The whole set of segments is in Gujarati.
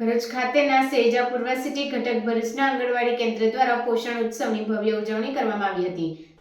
ભરૂચ ખાતેના સેજા પૂર્વસિટી ઘટક ભરૂચના આંગણવાડી કેન્દ્ર દ્વારા પોષણ ઉત્સવની ભવ્ય ઉજવણી કરવામાં આવી હતી.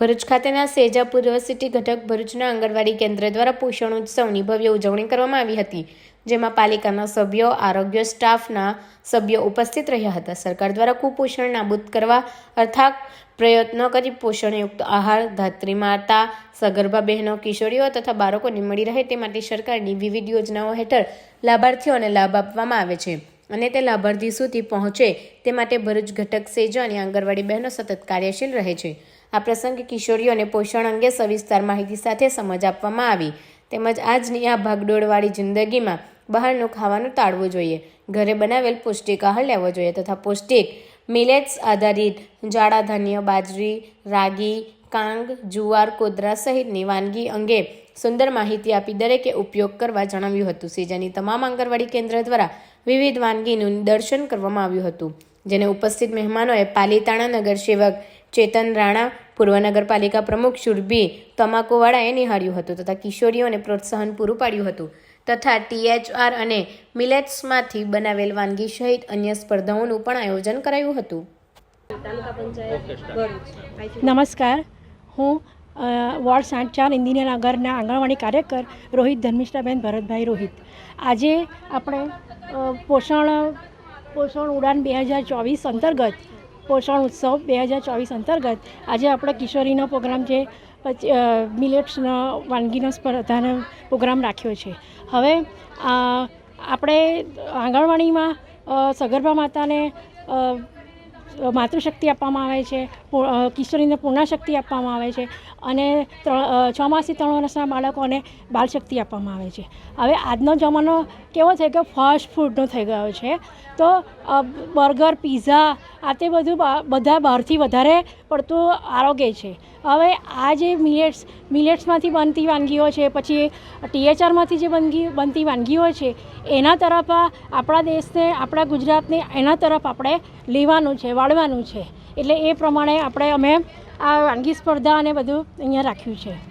ભરૂચ ખાતેના સેજા પૂર્વસિટી ઘટક ભરૂચના આંગણવાડી કેન્દ્ર દ્વારા પોષણ ઉત્સવની ભવ્ય ઉજવણી કરવામાં આવી હતી, જેમાં પાલિકાના સભ્યો, આરોગ્ય સ્ટાફના સભ્યો ઉપસ્થિત રહ્યા હતા. સરકાર દ્વારા કુપોષણ નાબૂદ કરવા અર્થાત પ્રયત્નો કરી પોષણયુક્ત આહાર, ધાત્રી માતા, સગર્ભા બહેનો, કિશોરીઓ તથા બાળકોને મળી રહે તે માટે સરકારની વિવિધ યોજનાઓ હેઠળ લાભાર્થીઓને લાભ આપવામાં આવે છે અને તે લાભાર્થી સુધી પહોંચે તે માટે ભરૂચ ઘટક સેજો અને આંગણવાડી બહેનો સતત કાર્યશીલ રહે છે. આ પ્રસંગે કિશોરીઓને પોષણ અંગે સવિસ્તાર માહિતી સાથે સમજ આપવામાં આવી. તેમજ આજની આ ભાગદોડવાળી જિંદગીમાં બહારનું ખાવાનું ટાળવું જોઈએ. ઘરે બનાવેલ પૌષ્ટિક આહાર લેવો જોઈએ તથા પૌષ્ટિક મિલેટ્સ આધારિત જાડા ધાન્ય, બાજરી, રાગી, કાંગ, જુવાર, કોદરા સહિતની વાનગી અંગે સુંદર માહિતી આપી દરેકે ઉપયોગ કરવા જણાવ્યું હતું. સેજાની તમામ આંગણવાડી કેન્દ્ર દ્વારા વિવિધ વાનગીનું દર્શન કરવામાં આવ્યું હતું. જેને ઉપસ્થિત મહેમાનોએ પાલીતાણા નગર સેવક ચેતન રાણા પૂર્વ નગરપાલિકા પ્રમુખ શુરભી તમાકુવાળાએ નિહાળ્યું હતું તથા કિશોરીઓને પ્રોત્સાહન પૂરું પાડ્યું હતું તથા ટીએચઆર અને મિલેટ્સમાંથી બનાવેલ વાનગી સહિત અન્ય સ્પર્ધાઓનું પણ આયોજન કરાયું હતું. નમસ્કાર. હું વોર્ડ સાઠ ચાર ઇન્દિરાનગરના આંગણવાડી કાર્યકર રોહિત ધર્મિષ્ઠાબેન ભરતભાઈ રોહિત. આજે આપણે પોષણ પોષણ ઉડાન બે હજાર ચોવીસ અંતર્ગત પોષણ ઉત્સવ બે હજાર ચોવીસ અંતર્ગત આજે આપણે કિશોરીનો પ્રોગ્રામ અ, મિલેટ્સનો વાનગીનો સ્પર્ધાનો પ્રોગ્રામ રાખ્યો છે. હવે આપણે આંગણવાડીમાં સગર્ભા માતાને માતૃશક્તિ આપવામાં આવે છે કિશોરીને પૂર્ણાશક્તિ આપવામાં આવે છે અને છ માસથી ત્રણ વર્ષના બાળકોને બાળશક્તિ આપવામાં આવે છે. હવે આજનો જમાનો કેવો થઈ ગયો? ફાસ્ટ ફૂડનો થઈ ગયો છે. તો બર્ગર, પીઝા આ તે બધું બધા બહારથી વધારે પડતું આરોગ્ય છે. હવે આ જે મિલેટ્સ, મિલેટ્સમાંથી બનતી વાનગીઓ છે, પછી ટીએચઆરમાંથી જે બનગી, બનતી વાનગીઓ છે, એના તરફ આપણા દેશને, આપણા ગુજરાતને એના તરફ આપણે લેવાનું છે વાળવાનું છે. એટલે એ પ્રમાણે આપણે અમે આ વાનગી સ્પર્ધા અને બધું અહીંયા રાખ્યું છે.